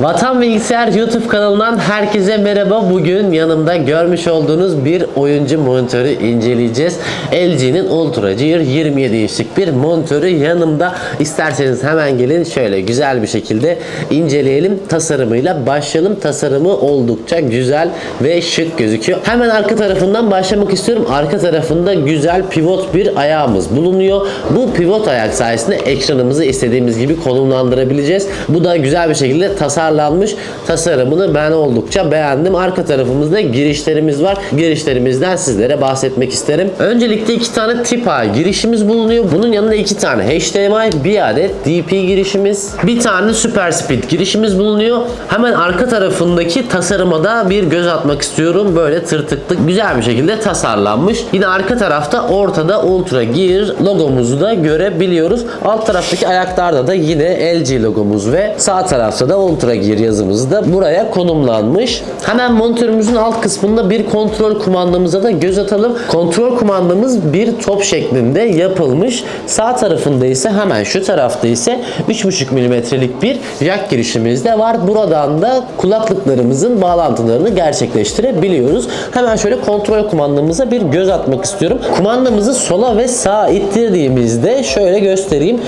Vatan Bilgisayar YouTube kanalından herkese merhaba. Bugün yanımda görmüş olduğunuz bir oyuncu monitörü inceleyeceğiz. LG'nin Ultra Gear 27 inçlik bir monitörü yanımda. İsterseniz hemen gelin şöyle güzel bir şekilde inceleyelim. Tasarımıyla başlayalım. Tasarımı oldukça güzel ve şık gözüküyor. Hemen arka tarafından başlamak istiyorum. Arka tarafında güzel pivot bir ayağımız bulunuyor. Bu pivot ayak sayesinde ekranımızı istediğimiz gibi konumlandırabileceğiz. Bu da güzel bir şekilde tasarlanmış. Tasarımını ben oldukça beğendim. Arka tarafımızda girişlerimiz var. Girişlerimizden sizlere bahsetmek isterim. Öncelikle iki tane tip A girişimiz bulunuyor. Bunun yanında iki tane HDMI, bir adet DP girişimiz, bir tane Super Speed girişimiz bulunuyor. Hemen arka tarafındaki tasarıma da bir göz atmak istiyorum. Böyle tırtıklı güzel bir şekilde tasarlanmış. Yine arka tarafta ortada Ultra Gear logomuzu da görebiliyoruz. Alt taraftaki ayaklarda da yine LG logomuz ve sağ tarafta da Ultra Yazımız da buraya konumlanmış. Hemen monitörümüzün alt kısmında bir kontrol kumandamıza da göz atalım. Kontrol kumandamız bir top şeklinde yapılmış. Sağ tarafında ise hemen şu tarafta ise 3.5 mm'lik bir jack girişimiz de var. Buradan da kulaklıklarımızın bağlantılarını gerçekleştirebiliyoruz. Hemen şöyle kontrol kumandamıza bir göz atmak istiyorum. Kumandamızı sola ve sağa ittirdiğimizde şöyle göstereyim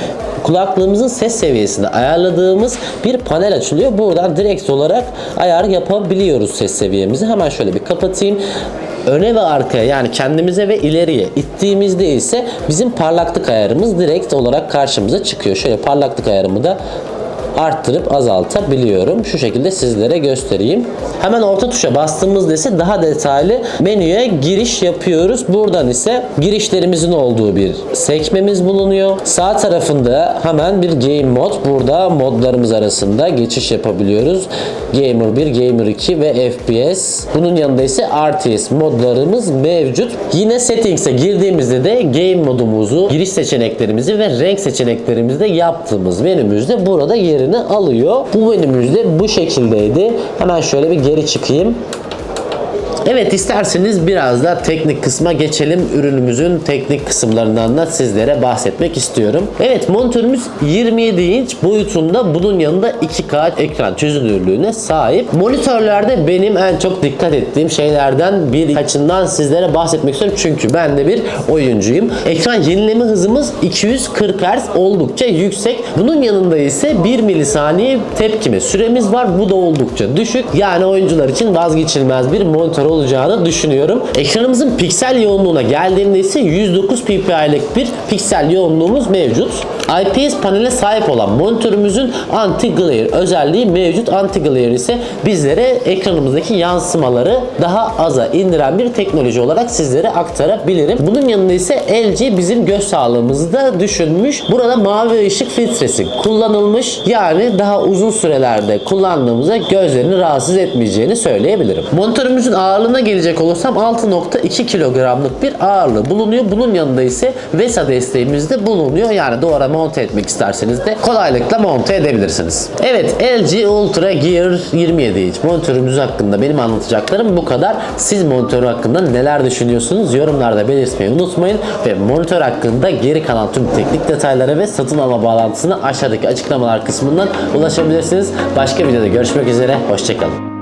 kulaklığımızın ses seviyesini ayarladığımız bir panel açılıyor. Buradan direkt olarak ayar yapabiliyoruz ses seviyemizi. Hemen şöyle bir kapatayım öne ve arkaya yani kendimize ve ileriye ittiğimizde ise bizim parlaklık ayarımız direkt olarak karşımıza çıkıyor. Şöyle parlaklık ayarımı da arttırıp azaltabiliyorum. Şu şekilde sizlere göstereyim. Hemen orta tuşa bastığımızda ise daha detaylı menüye giriş yapıyoruz. Buradan ise girişlerimizin olduğu bir sekmemiz bulunuyor. Sağ tarafında hemen bir game mod. Burada modlarımız arasında geçiş yapabiliyoruz. Gamer 1, Gamer 2 ve FPS. Bunun yanında ise RTS modlarımız mevcut. Yine settings'e girdiğimizde de game modumuzu, giriş seçeneklerimizi ve renk seçeneklerimizi de yaptığımız menümüzde burada yerini alıyor. Bu menümüzde bu şekildeydi. Hemen şöyle bir geri çıkayım. Evet isterseniz biraz da teknik kısma geçelim. Ürünümüzün teknik kısımlarından da sizlere bahsetmek istiyorum. Evet monitörümüz 27 inç boyutunda bunun yanında 2K ekran çözünürlüğüne sahip. Monitörlerde benim en çok dikkat ettiğim şeylerden birkaçından sizlere bahsetmek istiyorum. Çünkü ben de bir oyuncuyum. Ekran yenileme hızımız 240 Hz oldukça yüksek. Bunun yanında ise 1 milisaniye tepkime süremiz var. Bu da oldukça düşük. Yani oyuncular için vazgeçilmez bir monitör olacağını düşünüyorum. Ekranımızın piksel yoğunluğuna geldiğimde ise 109 ppi'lik bir piksel yoğunluğumuz mevcut. IPS panele sahip olan monitörümüzün anti-glare özelliği mevcut. Anti-glare ise bizlere ekranımızdaki yansımaları daha aza indiren bir teknoloji olarak sizlere aktarabilirim. Bunun yanında ise LG bizim göz sağlığımızı da düşünmüş. Burada mavi ışık filtresi kullanılmış. Yani daha uzun sürelerde kullandığımızda gözlerini rahatsız etmeyeceğini söyleyebilirim. Monitörümüzün ağırlığına gelecek olursam 6.2 kilogramlık bir ağırlığı bulunuyor. Bunun yanında ise VESA desteğimiz de bulunuyor. Yani duvara monte etmek isterseniz de kolaylıkla monte edebilirsiniz. Evet LG Ultra Gear 27 inç monitörümüz hakkında benim anlatacaklarım bu kadar. Siz monitör hakkında neler düşünüyorsunuz? Yorumlarda belirtmeyi unutmayın ve monitör hakkında geri kalan tüm teknik detaylara ve satın alma bağlantısına aşağıdaki açıklamalar kısmından ulaşabilirsiniz. Başka videoda görüşmek üzere. Hoşçakalın.